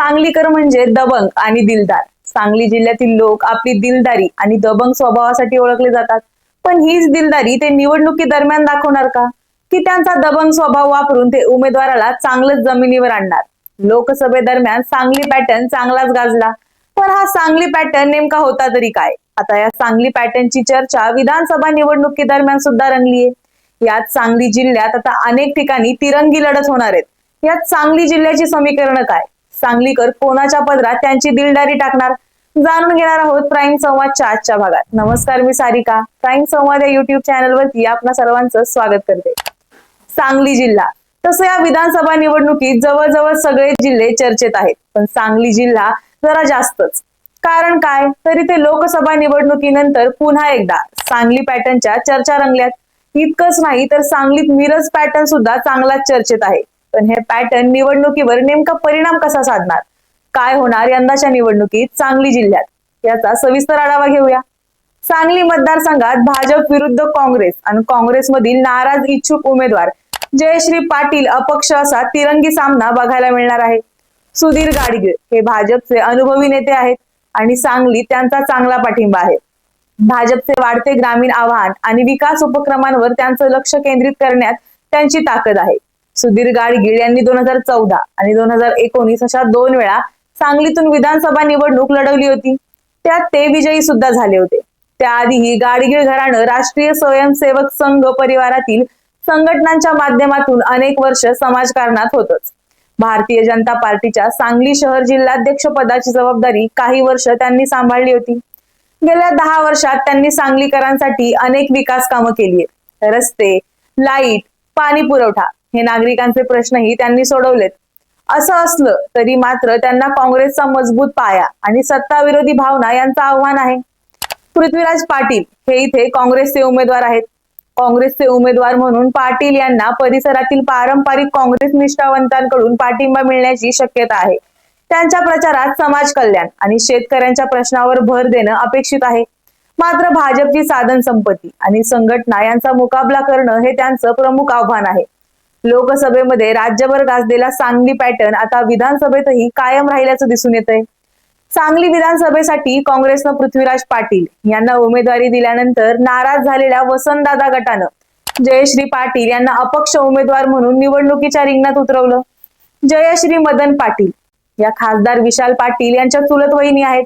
सांगलीकर म्हणजे दबंग आणि दिलदार. सांगली जिल्ह्यातील लोक आपली दिलदारी आणि दबंग स्वभावासाठी ओळखले जातात. पण हीच दिलदारी ते निवडणुकी दरम्यान दाखवणार का? की त्यांचा दबंग स्वभाव वापरून ते उमेदवाराला चांगलंच जमिनीवर आणणार. लोकसभेदरम्यान सांगली पॅटर्न चांगलाच गाजला. पण हा सांगली पॅटर्न नेमका होता तरी काय? आता या सांगली पॅटर्नची चर्चा विधानसभा निवडणुकी दरम्यान सुद्धा रंगलीये. यात सांगली जिल्ह्यात आता अनेक ठिकाणी तिरंगी लढत होणार आहेत. यात सांगली जिल्ह्याची समीकरण काय? सांगलीकर कोणाच्या पदरात त्यांची दिलदारी टाकणार? जाणून घेणार आहोत प्राईम संवादच्या आजच्या भागात. नमस्कार मी सारिका. प्राईम संवाद या युट्यूब चॅनलवरती आपल्या सर्वांचं स्वागत करते. सांगली जिल्हा. तसं या विधानसभा निवडणुकीत जवळजवळ सगळे जिल्हे चर्चेत आहेत. पण सांगली जिल्हा जरा जास्तच. कारण काय? तरी ते लोकसभा निवडणुकीनंतर पुन्हा एकदा सांगली पॅटर्नच्या चर्चा रंगल्यात. इतकंच नाही तर सांगलीत मिरज पॅटर्न सुद्धा चांगलाच चर्चेत आहे. पण हे पॅटर्न निवडणुकीवर नेमका परिणाम कसा साधणार? काय होणार यंदाच्या निवडणुकीत सांगली जिल्ह्यात? याचा सविस्तर आढावा घेऊया. सांगली मतदारसंघात भाजप विरुद्ध काँग्रेस आणि काँग्रेसमधील नाराज इच्छुक उमेदवार जयश्री पाटील अपक्ष असा तिरंगी सामना बघायला मिळणार आहे. सुधीर गाडगीळ हे भाजपचे अनुभवी नेते आहेत आणि सांगली त्यांचा चांगला पाठिंबा आहे. भाजपचे वाढते ग्रामीण आव्हान आणि विकास उपक्रमांवर त्यांचं लक्ष केंद्रित करण्यात त्यांची ताकद आहे. सुधीर गाडगीळ यांनी दोन हजार चौदा आणि दोन हजार एकोणीस अशा दोन वेळा सांगलीतून विधानसभा निवडणूक लढवली होती. त्यात ते विजयी सुद्धा झाले होते. त्याआधीही गाडगीळ घराणं राष्ट्रीय स्वयंसेवक संघ परिवारातील संघटनांच्या माध्यमातून अनेक वर्ष समाजकारणात होतच. भारतीय जनता पार्टीच्या सांगली शहर जिल्हाध्यक्ष पदाची जबाबदारी काही वर्ष त्यांनी सांभाळली होती. गेल्या दहा वर्षात त्यांनी सांगलीकरांसाठी अनेक विकास कामं केली आहेत. रस्ते लाइट पाणी पुरवठा हे नागरिकांचे प्रश्नही त्यांनी सोडवलेत. असं असलं तरी मात्र त्यांना काँग्रेसचा मजबूत पाया आणि सत्ताविरोधी भावना यांचं आव्हान आहे. पृथ्वीराज पाटील हे इथे काँग्रेसचे उमेदवार आहेत. काँग्रेसचे उमेदवार म्हणून पाटील यांना परिसरातील पारंपरिक काँग्रेस निष्ठावंतांकडून पाठिंबा मिळण्याची शक्यता आहे. त्यांच्या प्रचारात समाज कल्याण आणि शेतकऱ्यांच्या प्रश्नावर भर देणं अपेक्षित आहे. मात्र भाजपची साधन संपत्ती आणि संघटना यांचा मुकाबला करणं हे त्यांचं प्रमुख आव्हान आहे. लोकसभेमध्ये राज्यभर गाजलेला सांगली पॅटर्न आता विधानसभेतही कायम राहिल्याचं दिसून येत आहे सांगली विधानसभेसाठी काँग्रेसनं पृथ्वीराज पाटील यांना उमेदवारी दिल्यानंतर नाराज झालेल्या वसंतदादा गटानं जयश्री पाटील यांना अपक्ष उमेदवार म्हणून निवडणुकीच्या रिंगणात उतरवलं. जयश्री मदन पाटील या खासदार विशाल पाटील यांच्या चुलत वहिनी आहेत.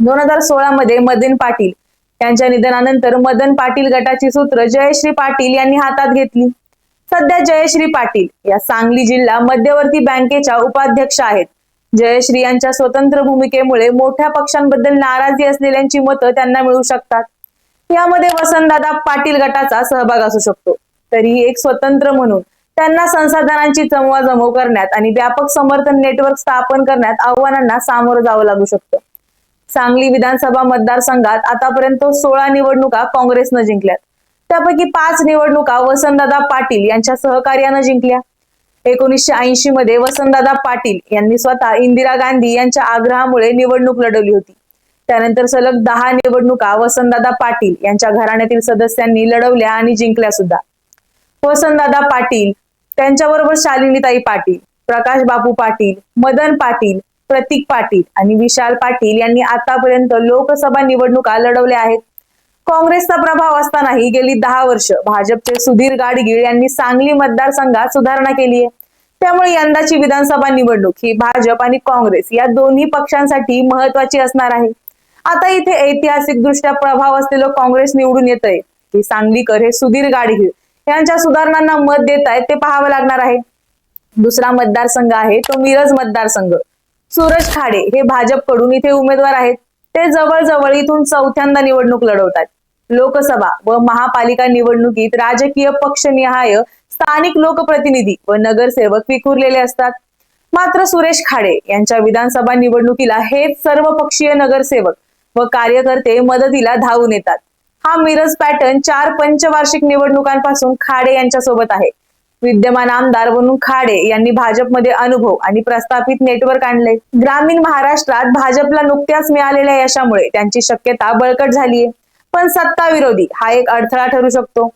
दोन हजार सोळा मध्ये मदन पाटील यांच्या निधनानंतर मदन पाटील गटाची सूत्र जयश्री पाटील यांनी हातात घेतली. सध्या जयश्री पाटील या सांगली जिल्हा मध्यवर्ती बँकेच्या उपाध्यक्ष आहेत. जयश्री यांच्या स्वतंत्र भूमिकेमुळे मोठ्या पक्षांबद्दल नाराजी असलेल्यांची मतं त्यांना मिळू शकतात. यामध्ये वसंतदादा पाटील गटाचा सहभाग असू शकतो. तरीही एक स्वतंत्र म्हणून त्यांना संसाधनांची जमवाजमव करण्यात आणि व्यापक समर्थन नेटवर्क स्थापन करण्यात आव्हानांना सामोरं जावं लागू शकतं. सांगली विधानसभा मतदारसंघात आतापर्यंत सोळा निवडणुका काँग्रेसनं जिंकल्यात. त्यापैकी पाच निवडणुका वसंतदादा पाटील यांच्या सहकार्यानं जिंकल्या. एकोणीसशे ऐंशी मध्ये वसंतदादा पाटील यांनी स्वतः इंदिरा गांधी यांच्या आग्रहामुळे निवडणूक लढवली होती. त्यानंतर सलग दहा निवडणुका वसंतदादा पाटील यांच्या घराण्यातील सदस्यांनी लढवल्या आणि जिंकल्या सुद्धा. वसंतदादा पाटील त्यांच्याबरोबर शालिनीताई पाटील प्रकाश बापू पाटील मदन पाटील प्रतीक पाटील आणि विशाल पाटील यांनी आतापर्यंत लोकसभा निवडणुका लढवल्या आहेत. काँग्रेसचा प्रभाव असतानाही गेली दहा वर्ष भाजपचे सुधीर गाडगीळ यांनी सांगली मतदारसंघात सुधारणा केली आहे. त्यामुळे यंदाची विधानसभा निवडणूक ही भाजप आणि काँग्रेस या दोन्ही पक्षांसाठी महत्वाची असणार आहे. आता इथे ऐतिहासिक दृष्ट्या प्रभाव असलेलं काँग्रेस निवडून येत आहे की सांगलीकर हे सुधीर गाडगीळ यांच्या सुधारणांना मत देत आहेत ते पाहावं लागणार आहे. दुसरा मतदारसंघ आहे तो मिरज मतदारसंघ. सूरज खाडे हे भाजपकडून इथे उमेदवार आहेत. ते जवळजवळ इथून चौथ्यांदा निवडणूक लढवतात. लोकसभा व महापालिका निवडणुकीत राजकीय पक्षनिहाय स्थानिक लोकप्रतिनिधी व नगरसेवक विखुरलेले असतात. मात्र सुरेश खाडे यांच्या विधानसभा निवडणुकीला हेच सर्व पक्षीय नगरसेवक व कार्यकर्ते मदतीला धावून येतात. हा मिरज पॅटर्न चार पंचवार्षिक निवडणुकांपासून खाडे यांच्या सोबत आहे. विद्यमान आमदार म्हणून खाडे यांनी भाजपमध्ये अनुभव आणि प्रस्थापित नेटवर्क आणले. ग्रामीण महाराष्ट्रात भाजपला नुकत्याच मिळालेल्या यशामुळे त्यांची शक्यता बळकट झालीय. पण सत्ता विरोधी हा एक अडथळा ठरू शकतो.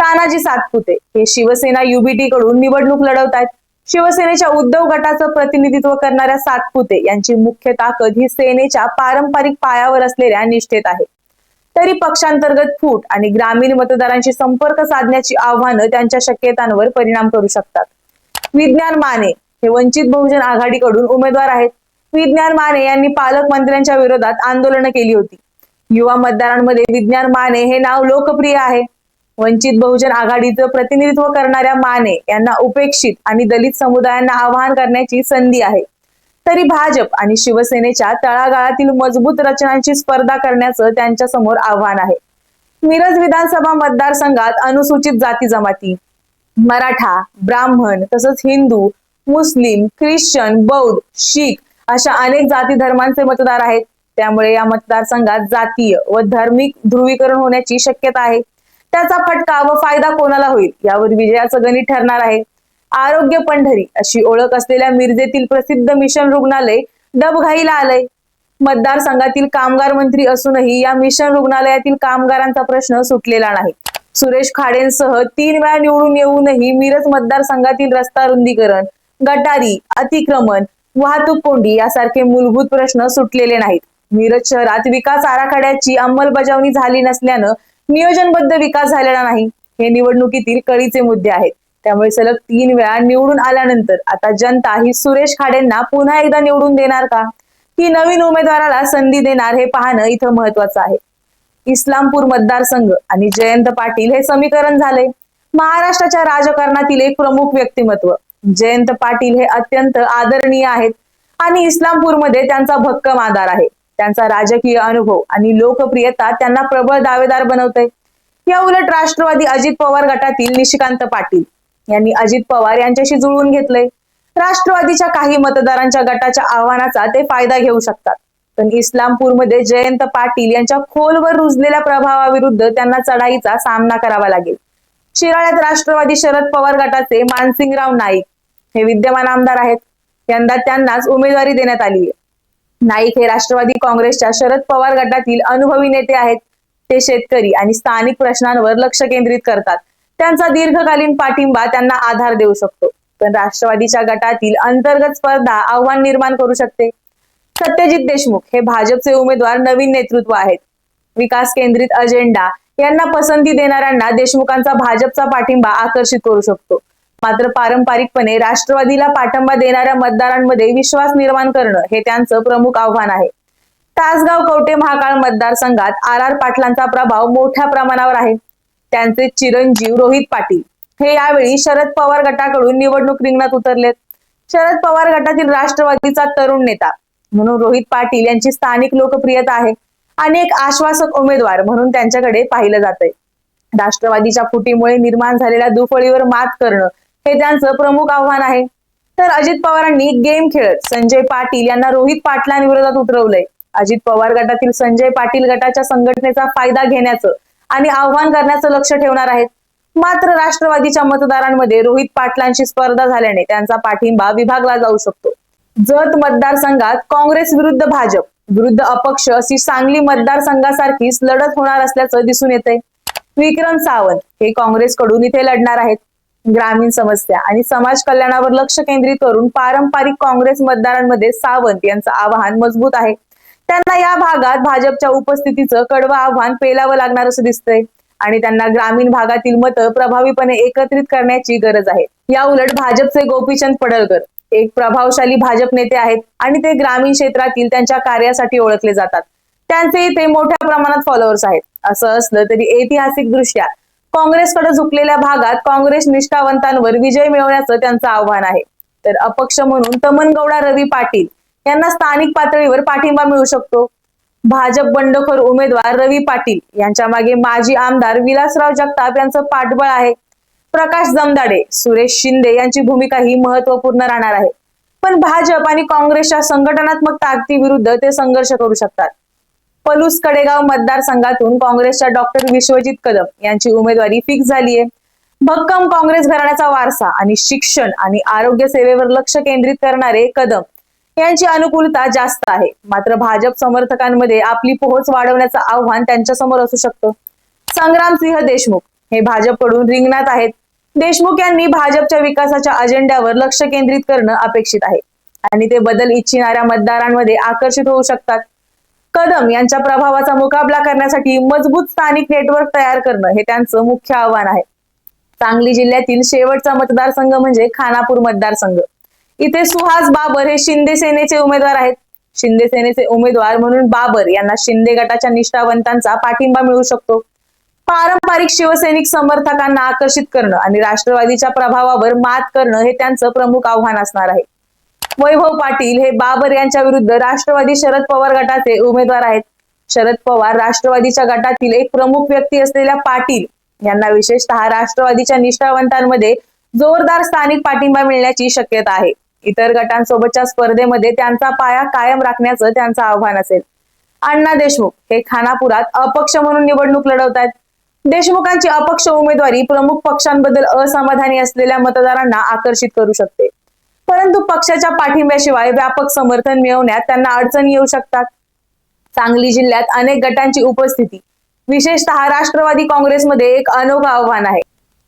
तानाजी सातपुते हे शिवसेना युबीटी कडून निवडणूक लढवत आहेत शिवसेनेच्या उद्धव गटाचं प्रतिनिधित्व करणाऱ्या सातपुते यांची मुख्य ताकद ही सेनेच्या पारंपरिक पायावर असलेल्या निष्ठेत आहे. तरी पक्षांतर्गत फूट आणि ग्रामीण मतदारांशी संपर्क साधण्याची आव्हानं त्यांच्या शक्यतांवर परिणाम करू शकतात. विज्ञान माने हे वंचित बहुजन आघाडीकडून उमेदवार आहेत. विज्ञान माने यांनी पालकमंत्र्यांच्या विरोधात आंदोलनं केली होती. युवा मतदारांमध्ये विज्ञान माने हे नाव लोकप्रिय आहे. वंचित बहुजन आघाडीचं प्रतिनिधित्व करणाऱ्या माने यांना उपेक्षित आणि दलित समुदायांना आवाहन करण्याची संधी आहे. तरी भाजप आणि शिवसेनेच्या तळागाळातील मजबूत रचनांची स्पर्धा करण्याचं त्यांच्यासमोर आव्हान आहे. मिरज विधानसभा मतदारसंघात अनुसूचित जाती जमाती मराठा ब्राह्मण तसंच हिंदू मुस्लिम ख्रिश्चन बौद्ध शीख अशा अनेक जाती धर्मांचे मतदार आहेत. त्यामुळे या मतदारसंघात जातीय व धार्मिक ध्रुवीकरण होण्याची शक्यता आहे. त्याचा फटका व फायदा कोणाला होईल यावर विजयाचं गणित ठरणार आहे. आरोग्य पंढरी अशी ओळख असलेल्या मिरजेतील प्रसिद्ध मिशन रुग्णालय डबघाईला आलंय. मतदारसंघातील कामगार मंत्री असूनही या मिशन रुग्णालयातील कामगारांचा प्रश्न सुटलेला नाही. सुरेश खाडेंसह तीन वेळा निवडून येऊनही मिरज मतदारसंघातील रस्ता रुंदीकरण गटारी अतिक्रमण वाहतूक कोंडी यासारखे मूलभूत प्रश्न सुटलेले नाहीत. मिरज शहरात विकास आराखड्याची अंमलबजावणी झाली नसल्यानं नियोजनबद्ध विकास झालेला नाही. हे निवडणुकीतील कळीचे मुद्दे आहेत. त्यामुळे सलग तीन वेळा निवडून आल्यानंतर आता जनता ही सुरेश खाडेंना पुन्हा एकदा निवडून देणार का? की नवीन उमेदवाराला संधी देणार हे पाहणं इथं महत्वाचं आहे. इस्लामपूर मतदारसंघ आणि जयंत पाटील हे समीकरण झाले महाराष्ट्राच्या राजकारणातील एक प्रमुख व्यक्तिमत्व जयंत पाटील हे अत्यंत आदरणीय आहेत आणि इस्लामपूरमध्ये त्यांचा भक्कम आधार आहे. त्यांचा राजकीय अनुभव आणि लोकप्रियता त्यांना प्रबळ दावेदार बनवते या उलट राष्ट्रवादी अजित पवार गटातील निशिकांत पाटील यांनी अजित पवार यांच्याशी जुळवून घेतलंय. राष्ट्रवादीच्या काही मतदारांच्या गटाच्या आव्हानाचा ते फायदा घेऊ शकतात. पण इस्लामपूरमध्ये जयंत पाटील यांच्या खोलवर रुजलेल्या प्रभावाविरुद्ध त्यांना चढाईचा सामना करावा लागेल. शिराळ्यात राष्ट्रवादी शरद पवार गटाचे मानसिंगराव नाईक हे विद्यमान आमदार आहेत. यंदा त्यांनाच उमेदवारी देण्यात आली आहे. नाईक हे राष्ट्रवादी काँग्रेसच्या शरद पवार गटातील अनुभवी नेते आहेत. ते शेतकरी आणि स्थानिक प्रश्नांवर लक्ष केंद्रित करतात. त्यांचा दीर्घकालीन पाठिंबा त्यांना आधार देऊ शकतो. पण राष्ट्रवादीच्या गटातील अंतर्गत स्पर्धा आव्हान निर्माण करू शकते. सत्यजित देशमुख हे भाजपचे उमेदवार नवीन नेतृत्व आहेत. विकास केंद्रित अजेंडा यांना पसंती देणाऱ्यांना देशमुखांचा भाजपचा पाठिंबा आकर्षित करू शकतो. मात्र पारंपरिकपणे राष्ट्रवादीला पाठिंबा देणाऱ्या मतदारांमध्ये विश्वास निर्माण करणं हे त्यांचं प्रमुख आव्हान आहे. तासगाव कवटे महाकाळ मतदारसंघात आर आर पाटलांचा प्रभाव मोठ्या प्रमाणावर आहे. त्यांचे चिरंजीव रोहित पाटील हे यावेळी शरद पवार गटाकडून निवडणूक रिंगणात उतरलेत. शरद पवार गटातील राष्ट्रवादीचा तरुण नेता म्हणून रोहित पाटील यांची स्थानिक लोकप्रियता आहे आणि एक आश्वासक उमेदवार म्हणून त्यांच्याकडे पाहिलं जातंय. राष्ट्रवादीच्या फुटीमुळे निर्माण झालेल्या दुफळीवर मात करणं हे त्यांचं प्रमुख आव्हान आहे. तर अजित पवारांनी गेम खेळत संजय पाटील यांना रोहित पाटलांविरोधात उतरवलंय. अजित पवार गटातील संजय पाटील गटाच्या संघटनेचा फायदा घेण्याचं आणि आव्हान करण्याचं लक्ष ठेवणार आहेत. मात्र राष्ट्रवादीच्या मतदारांमध्ये रोहित पाटलांची स्पर्धा झाल्याने त्यांचा पाठिंबा विभागला जाऊ शकतो. जत मतदारसंघात काँग्रेस विरुद्ध भाजप विरुद्ध अपक्ष अशी सांगली मतदारसंघासारखीच लढत होणार असल्याचं दिसून येते विक्रम सावंत हे काँग्रेसकडून इथे लढणार आहेत. ग्रामीण समस्या आणि समाज कल्याणावर लक्ष केंद्रित करून पारंपरिक काँग्रेस मतदारांमध्ये सावंत यांचं आवाहन मजबूत आहे. त्यांना या भागात भाजपच्या उपस्थितीचं कडवं आव्हान पेलावं लागणार असं दिसतंय. आणि त्यांना ग्रामीण भागातील मतं प्रभावीपणे एकत्रित करण्याची गरज आहे. या उलट भाजपचे गोपीचंद पडळकर एक प्रभावशाली भाजप नेते आहेत आणि ते ग्रामीण क्षेत्रातील त्यांच्या कार्यासाठी ओळखले जातात. त्यांचे इथे मोठ्या प्रमाणात फॉलोअर्स आहेत. असं असलं तरी ऐतिहासिक दृष्ट्या काँग्रेसकडे झुकलेल्या भागात काँग्रेस निष्ठावंतांवर विजय मिळवण्याचं त्यांचं आव्हान आहे. तर अपक्ष म्हणून तमनगौडा रवी पाटील यांना स्थानिक पातळीवर पाठिंबा मिळू शकतो. भाजप बंडखोर उमेदवार रवी पाटील यांच्या मागे माजी आमदार विलासराव जगताप यांचं पाठबळ आहे. प्रकाश जमदाडे सुरेश शिंदे यांची भूमिका ही महत्त्वपूर्ण राहणार आहे. पण भाजप आणि काँग्रेसच्या संघटनात्मक ताकदीविरुद्ध ते संघर्ष करू शकतात. पलूस कडेगाव मतदारसंघातून काँग्रेसच्या डॉक्टर विश्वजित कदम यांची उमेदवारी फिक्स झाली आहे. भक्कम काँग्रेस घराण्याचा वारसा आणि शिक्षण आणि आरोग्य सेवेवर लक्ष केंद्रित करणारे कदम यांची अनुकूलता जास्त आहे. मात्र भाजप समर्थकांमध्ये आपली पोहोच वाढवण्याचं आव्हान त्यांच्यासमोर असू शकतं. संग्रामसिंह देशमुख हे भाजपकडून रिंगणात आहेत. देशमुख यांनी भाजपच्या विकासाच्या अजेंड्यावर लक्ष केंद्रित करणं अपेक्षित आहे. आणि ते बदल इच्छिणाऱ्या मतदारांमध्ये आकर्षित होऊ शकतात. कदम यांच्या प्रभावाचा मुकाबला करण्यासाठी मजबूत स्थानिक नेटवर्क तयार करणं हे त्यांचं मुख्य आव्हान आहे. सांगली जिल्ह्यातील शेवटचा मतदारसंघ म्हणजे खानापूर मतदारसंघ. इथे सुहास बाबर हे शिंदे सेनेचे उमेदवार आहेत. शिंदे सेनेचे उमेदवार म्हणून बाबर यांना शिंदे गटाच्या निष्ठावंतांचा पाठिंबा मिळू शकतो. पारंपरिक शिवसैनिक समर्थकांना आकर्षित करणं आणि राष्ट्रवादीच्या प्रभावावर मात करणं हे त्यांचं प्रमुख आव्हान असणार आहे. वैभव पाटील हे बाबर यांच्या विरुद्ध राष्ट्रवादी शरद पवार गटाचे उमेदवार आहेत. शरद पवार राष्ट्रवादीच्या गटातील एक प्रमुख व्यक्ती असलेल्या पाटील यांना विशेषतः राष्ट्रवादीच्या निष्ठावंतांमध्ये जोरदार स्थानिक पाठिंबा मिळण्याची शक्यता आहे. इतर गटांसोबतच्या स्पर्धेमध्ये त्यांचा पाया कायम राखण्याचं त्यांचं आव्हान असेल. अण्णा देशमुख हे खानापुरात अपक्ष म्हणून निवडणूक लढवत आहेत देशमुखांची अपक्ष उमेदवारी प्रमुख पक्षांबद्दल असमाधानी असलेल्या मतदारांना आकर्षित करू शकते. परंतु पक्षाच्या पाठिंब्याशिवाय व्यापक समर्थन मिळवण्यात त्यांना अडचणी येऊ शकतात. सांगली जिल्ह्यात अनेक गटांची उपस्थिती विशेषतः राष्ट्रवादी काँग्रेसमध्ये एक अनोखं आव्हान आहे.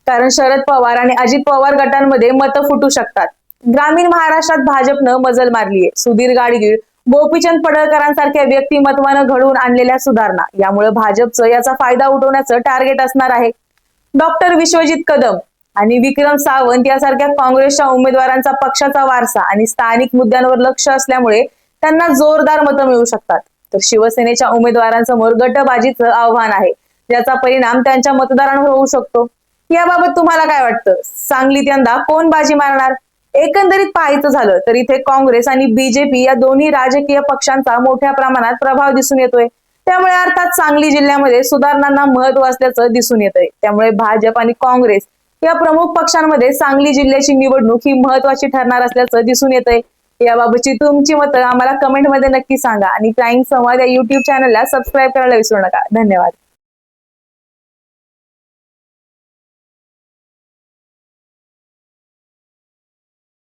कारण शरद पवार आणि अजित पवार गटांमध्ये मतं फुटू शकतात. ग्रामीण महाराष्ट्रात भाजपनं मजल मारली आहे. सुधीर गाडगीळ गोपीचंद पडळकरांसारख्या व्यक्तिमत्वानं घडवून आणलेल्या सुधारणा. यामुळे भाजपचं याचा फायदा उठवण्याचं टार्गेट असणार आहे. डॉक्टर विश्वजित कदम आणि विक्रम सावंत यासारख्या काँग्रेसच्या उमेदवारांचा पक्षाचा वारसा आणि स्थानिक मुद्द्यांवर लक्ष असल्यामुळे त्यांना जोरदार मतं मिळू शकतात. तर शिवसेनेच्या उमेदवारांसमोर गटबाजीचं आव्हान आहे ज्याचा परिणाम त्यांच्या मतदारांवर होऊ शकतो. याबाबत तुम्हाला काय वाटतं? सांगलीत यंदा कोण बाजी मारणार? एकंदरीत पाहायचं झालं तर इथे काँग्रेस आणि बीजेपी या दोन्ही राजकीय पक्षांचा मोठ्या प्रमाणात प्रभाव दिसून येतोय. त्यामुळे अर्थात सांगली जिल्ह्यामध्ये सुधारणांना महत्त्व असल्याचं दिसून येतंय. त्यामुळे भाजप आणि काँग्रेस या प्रमुख पक्षांमध्ये सांगली जिल्ह्याची निवडणूक ही महत्वाची ठरणार असल्याचं दिसून येतंय. याबाबतची तुमची मतं आम्हाला कमेंटमध्ये नक्की सांगा आणि क्राईम संवाद या युट्यूब चॅनलला सबस्क्राईब करायला विसरू नका. धन्यवाद.